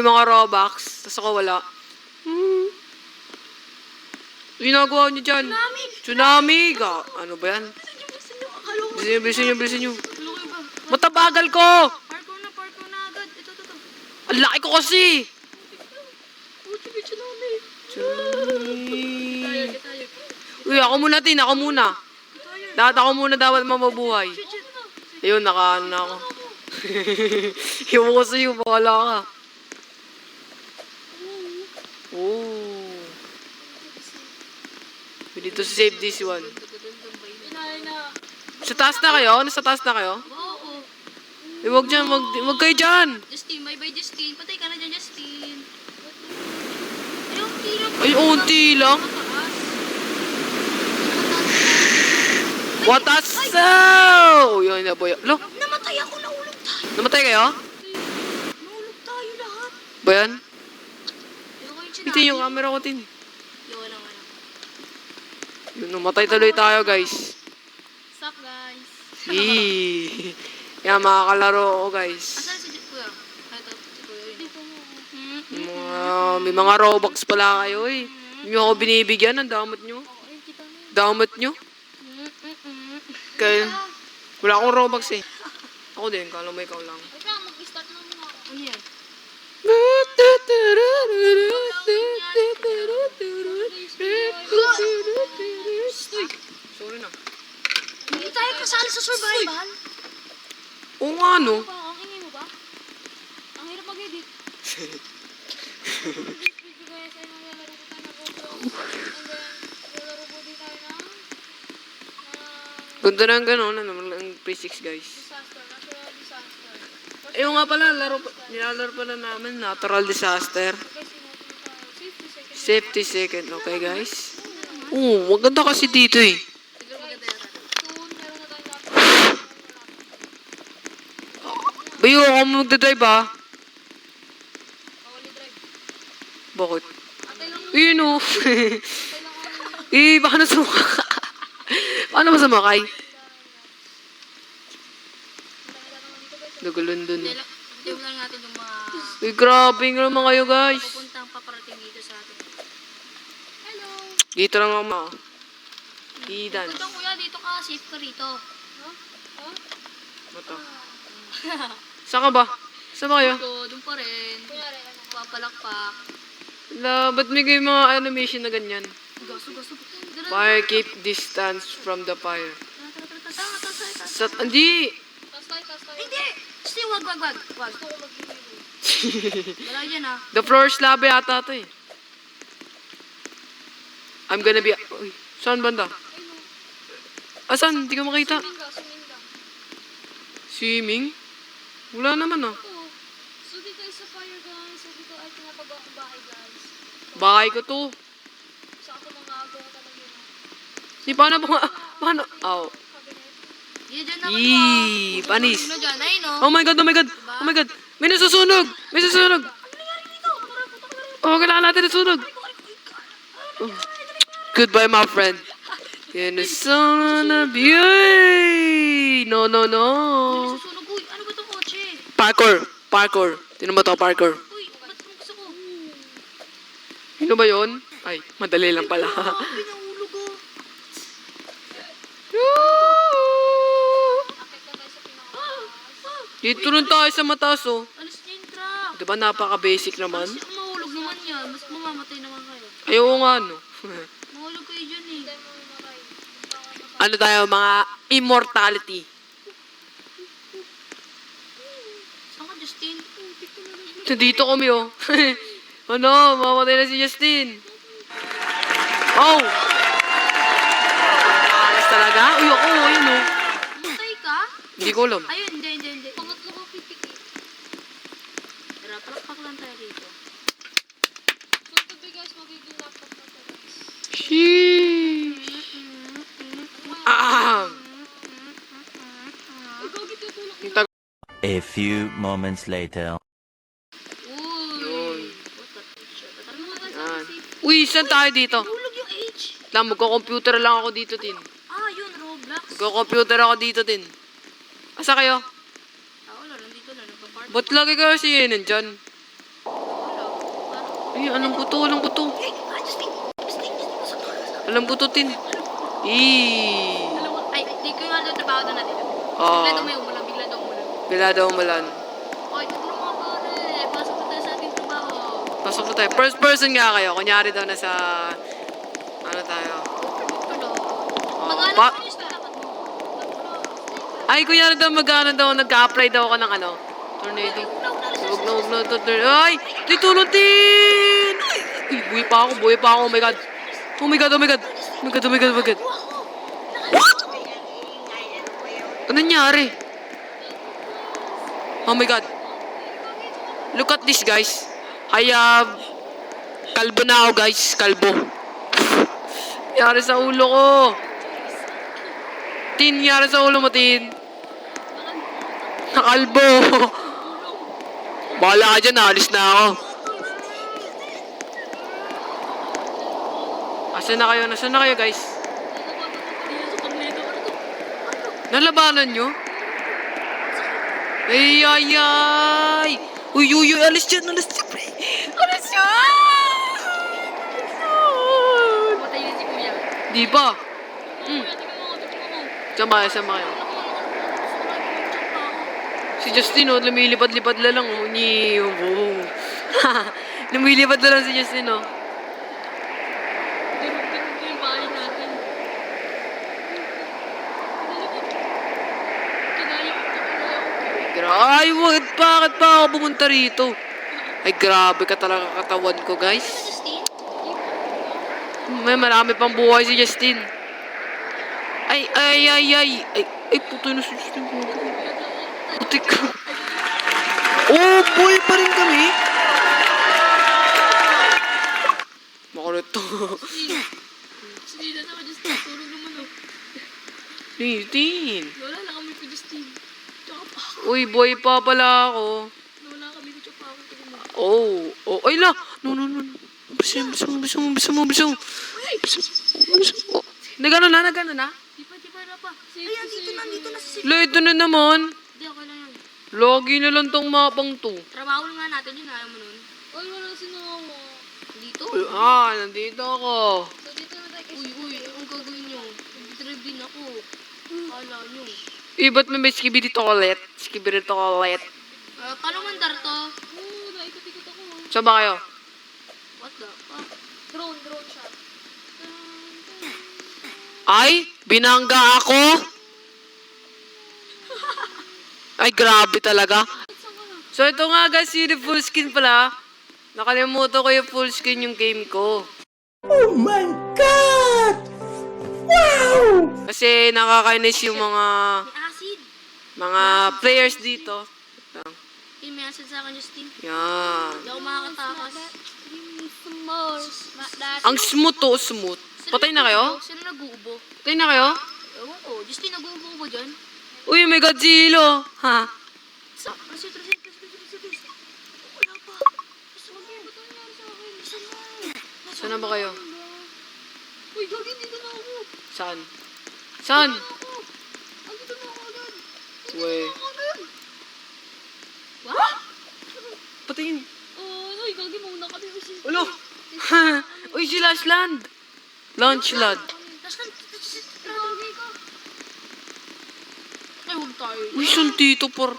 may mga Robux, tapos ako wala. Hmm. Ginagawa niyo dyan? Tsunami! Tsunami! Ga, ano ba yan? Bilisin nyo, bilisin nyo, bilisin ba? Matabagal ko! Parkour na, parkour na agad. Ito, ito, ito. Ang laki ko kasi! Uy, ako muna, Tin. Ako muna. Dapat ako muna dapat shit. Ayun, naka, ano na ako. Yung ko sa'yo, bahala ka. Oh. We need to save this one. Sa taas na kayo? Nasa taas na kayo? Oo. Eh, wag dyan, wag, wag kayo dyan. Justin, bye bye Justin. Patay ka na dyan, Justin. Ay, unti lang. Ay, unti lang. Mataas. Watasaw! Yun na, boy. Lo, Namatay ako, naulog tayo. namatay kayo? Naulog tayo lahat. Ba yan? Ito yung camera ko, Tin. Wala. Yun, namatay tuloy tayo, guys. Sup, guys? Eee. Yan, makakalaro ako, guys. Asan si Kuya? Ay, ito, si Kuya yun. Hmm? Yung Mga, may mga Robux pala kayo, eh. Hindi nyo ako binibigyan, ang damot nyo. Damot nyo. Kaya, wala akong Robux, eh. Ako din, kala mo ikaw lang. Wait lang, mag-start na muna ako. Ano yan? Sorry na. Hindi tayo kasali sa survival. Oo nga, no? Pa, ang ingay mo ba? Ang hirap mag-edit. Ganda na ang gano'n, ano, ang pre-6, guys. Ayun nga pala, laro, pa- nilalaro pala namin, natural disaster. Safety second. 50 second, okay guys? Oo, maganda kasi dito eh. Bayo, ako magdadrive ah. Bakit? Ayun oh. eh, baka nasuma ka. Paano ba sumakay? Nagulon dun. Lang, hindi lang natin yung mga Uy, grabe nga naman kayo guys. pupuntang paparating dito sa atin. Hello! Dito lang ako ma. I-dance. Puntang kuya, dito ka. Safe ka rito. Huh? Huh? Ito. Saan ka ba? Saan ba kayo? Ito, doon pa rin. Papalakpak. La, ba't may kayo mga animation na ganyan? Gaso, gaso. Fire keep distance from the fire. Sa, hindi! Hindi! Stay, wag, wag, wag. Wag. Wala yan ah. The floor is lava yata ito eh. I'm gonna be... Uy, saan banda? Asan? Hindi ko makita. Swimming? Wala naman ah. So dito is sa fire guys. So dito ay pinapagawa ang bahay guys. Bahay ko to. Sa ako mga agaw talaga yun. Di paano ba? Paano? Aw. Yee, panis. Oh my god, oh my god. Oh my god. May nasusunog. May nasusunog. Oh, kailangan natin nasusunog. Oh. Goodbye, my friend. In the sun of beauty. No, no, no. Ano ba? Parkour. Parkour. Tinan mo to, parkour. Ano ba yun? Ay, madali lang pala. Ah, pinahulog oh. Akit ka tayo sa pinaka. Dito rin tayo sa mataas, oh. Alis niya yung truck. Di ba napaka-basic naman? Alis niya, mahulog naman yan. Mas mamamatay naman kayo. Ayaw nga, no. Mahulog kayo dyan eh. ano tayo, mga immortality. Saan ka, Justin? Nandito kami, oh. ano, mamatay na si Justin. Oh! Alas talaga? Uy, ako, ayun, oh. Matay ka? Hindi ko alam. Ayun, hindi, hindi, hindi. Pangatlo ko pipikit. Tara, palakpak lang tayo dito. So, ito guys, magiging laptop na to guys. Sheesh. Ah! Yung tag- A few moments later. Guys, Yan. Uy, saan tayo dito? Hulog yung H. Lang, magko-computer lang ako dito, din. Ah, yun, Roblox. Magko-computer ako dito, din. Asa kayo? Ah, wala, nandito na, nagpa-party. Ba't lagi kayo si nandyan? Ay, anong buto, anong buto? Ah, Justin! Justin! Justin! Alam bututin. Eee. Dalawa. Ay, di ko nga daw trabaho doon natin. Oo. Bigla daw may umulan, bigla daw umulan. Bila daw malan. Oy, tutulong mga pare. Pasok na tayo sa ating trabaho. Pasok na tayo. First person nga kayo. Kunyari daw na sa... Ano tayo? Tulo. Oh, Mag-anak pa- lakad mo. Ay, kunyari daw magkano daw, nag-apply daw ako ng ano? Tornado. Huwag na, huwag na, na. Ay! Di tulong tin! Ay, ay, buhay pa ako, buhay pa ako. Oh my God. Oh my God, oh my God. Oh my God, oh my God, oh my God. Ano nangyari? Oh my God. Look at this, guys. I have... Kalbo na ako, guys. Kalbo. Nangyari sa ulo ko. Tin, nangyari sa ulo mo, Tin. Nakalbo. Bahala ka dyan, alis na ako. Asan na kayo? Nasaan na kayo, guys? Nalabanan nyo? Ay, ay, ay! Uy, uy, uy, alis dyan, alis dyan, pre! Alis dyan! Matay na si Kuya. Di ba? Hmm. Sama kayo, sama kayo. Si Justin, oh, lumilipad-lipad na lang, oh. Niyo, oh. lumilipad na lang si Justin, oh. Durog-durog yung bahay natin. Kinaya ko, kinaya ko. Gra Ay, wag, bakit pa ako pumunta rito? Ay, grabe ka talaga katawan ko, guys. Justin? May marami pang buhay si Justin. Ay, ay, ay, ay. Ay, ay, puto na si Justin. Putik ka. Oh, boy pa rin kami. Makulit to. Hindi na naman Justin. Tulog naman oh. Justin. Wala na kami kay Justin. Tsaka pa ako. Uy, boy pa pala ako. Wala kami ako. Tingnan mo. Oh, oh, ay la. No, no, no. Bisa mo, bisa mo, bisa mo, bisa mo, bisa mo. Bisa mo. Nagano na, nagano na? Di pa, di pa, na pa. Ay, andito na, andito na si La, ito na naman. Hindi, okay lang yan. Lagi na lang tong mapang to. Trabaho nga natin yun, ayaw mo nun. Ay, wala sinawa. Dito? Ah, nandito ako. So, dito na tayo Uy, uy, ang gagawin nyo? Nag-drive din ako. Kala nyo. Eh, ba't may may skibidi toilet? Skibidi toilet. Uh, paano mandar to? Oo, naikot-ikot ako. Saan ba kayo? What the fuck? Drone, drone shot. Ay, binangga ako? Ay, grabe talaga. So, ito nga guys, yung full skin pala. Nakalimutan ko yung full skin yung game ko. Oh my God! Wow! Kasi nakakainis yung mga May acid. mga players dito. Lang. Eh, may acid sa akin, Justin. Yan. Hindi ako makakatakas. Ang smooth to, smooth. Patay na kayo? Sino nag-uubo? Patay na kayo? Ewan ko. Justin, nag-uubo ko ba dyan? Uy, may Godzilla! Ha? Sa, reset, reset, reset, reset, reset. Wala pa. Gusto ko yun. Ba't nangyari sa akin? Saan na ba kayo? Uy, gagi, dito na ako. Saan? Saan? Ako. Andito na ako agad. Agad. What? Patingin. Oh, uy, gagi, mauna kami. Uy, si- Ulo! Uy, si Last Land! Launch Land. Na, na. Ay, huwag tayo. Uy, dito por.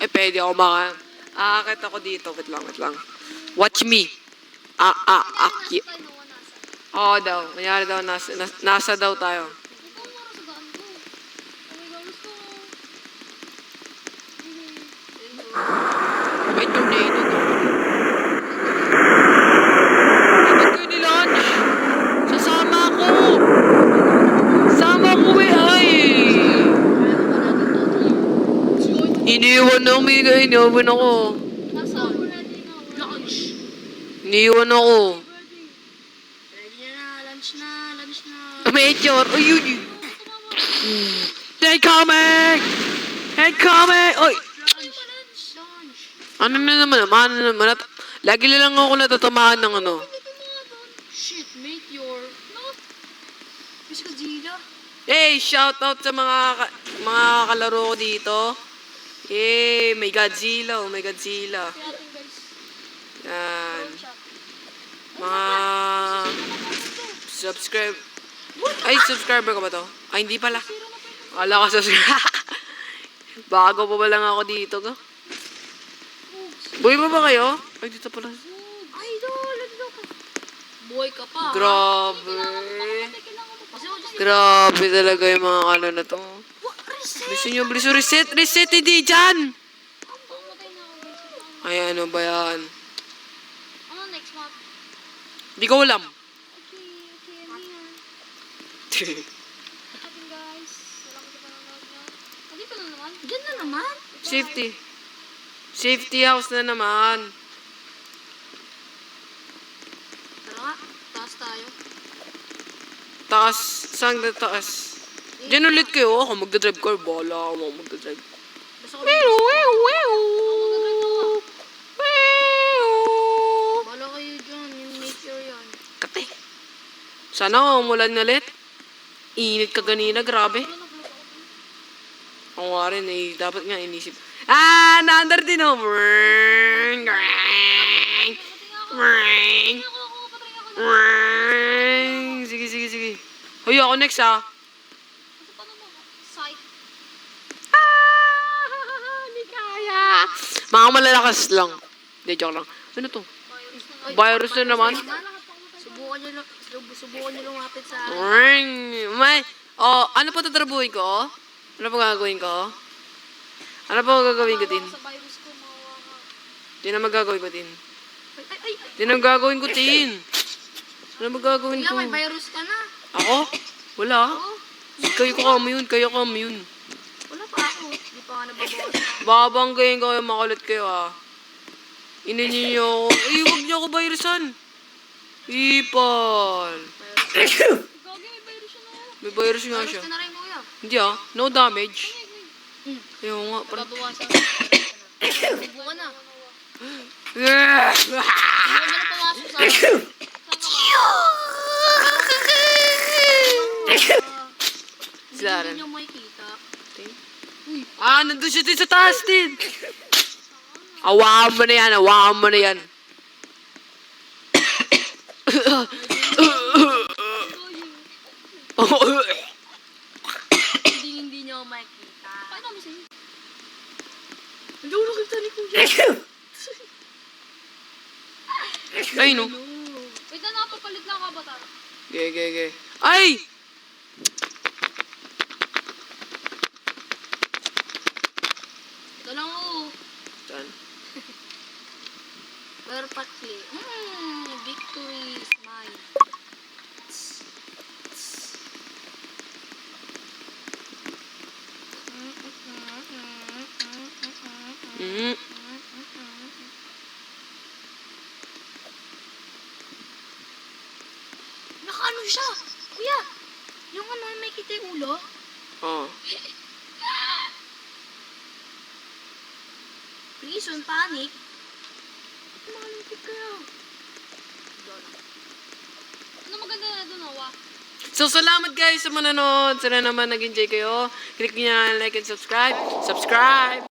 Ay, pwede ako maka... Aakit ako dito. Wait lang, wait lang. Watch me. Ah, ah, ah. ki- Oo daw. Kanyari daw, nasa, nas- nasa daw tayo. Ikaw nga sa gaan ko. Oh my God, gusto ko. May tornado daw. Ay, ba't kayo nilaunch? Sasama ako! Sama ko eh, ay! Iniwan na may iniwan ako. Lunch. Iniwan ako. Ready na lunch na, lunch na. Major! Uy, uy, uy. They coming! They coming! Lunch. Ano na naman? Ano na naman? Lagi na lang ako natatamaan ng ano. Shit, mate, your... No. Miss Godzilla. Hey, shout out sa mga mga kalaro ko dito. Eh, may Godzilla, oh, may Godzilla. Yan. Mga... Subscribe. Ay, subscriber ka ba to? Ay, hindi pala. Akala ko subscribe. Bago pa ba lang ako dito, ka? Buhay pa ba kayo? Ay, dito pala. Idol, ano ka? Buhay ka pa. Grabe. Mo Grabe talaga yung mga ano na to. Reset? Gusto nyo, please, reset, reset, hindi dyan! Ay, ano ba yan? Ano next month? Hindi ko alam. Okay, okay, ano yan? Ating guys. Salamat sa panonood nyo. Nandito na naman. Diyan na naman. Safety. Safety house na naman. Tara nga. Taas tayo. Taas. Saan na taas? Diyan ulit kayo. Ako magdadrive ko. Bala ako magdadrive. Basta ko Wew, wew, wew. Wew. Bala kayo dyan. Yung nature yan. Kate. Sana umulan na ulit. Init ka ganina. Grabe. Ako nga rin eh. Dapat nga inisip. Ah! Naandar din oh. Ako, ako, patry ako. grrrr. Sige, sige, sige. Hoy, ako next ah. Ito pa naman. Psych. Ah, Hindi kaya. Mga malalakas lang. Hindi, joke lang. Ano to? Virus na naman. Subukan nyo, lang- sub- subukan nyo lumapit sa. Ring. May, oh, ano pa tatrabuhin ko? Ano pa gagawin ko? Ano pa gagawin ko din? Di na magagawin ko din. Di na gagawin ko din. Ano magagawin ko? may virus ka na. Ako? Wala. Kayo ko kami yun. Kayo kami yun. Wala pa ako. Di pa nga nababawas. Babanggayin ko kayo. Makulit kayo ah. Ininyo niyo ako. Ay, huwag niyo ako virusan. Ipal. Gagi, may virus siya na. May virus nga Virus siya. ka na rin, kuya. Hindi ah. No damage. Hmm. Ayaw nga. Parang... Nababawasan. Subukan na. Mo na pumasok sa akin. Sila rin. Hindi nyo makikita. Ah, nandun siya din sa taas din. Awakan mo na yan. Awakan mo na yan. Hindi, hindi nyo makikita. Paano kami sa'yo? Hindi ko nakita ni Kuya. Ay, no. Wait na, napapalit lang ka ba tayo? Ge, ge, ge. Ay! Ito lang oh. Saan? Perfectly. Hmm, victory is mine. Mm. Nakaano siya? Kuya, yung ano, may kita yung ulo? Oh. Reason, panic. Malungkot kayo. Ano maganda na doon, Awa? So, salamat guys sa manonood. Sana naman nag-enjoy kayo. Click nyo na like and subscribe. Subscribe!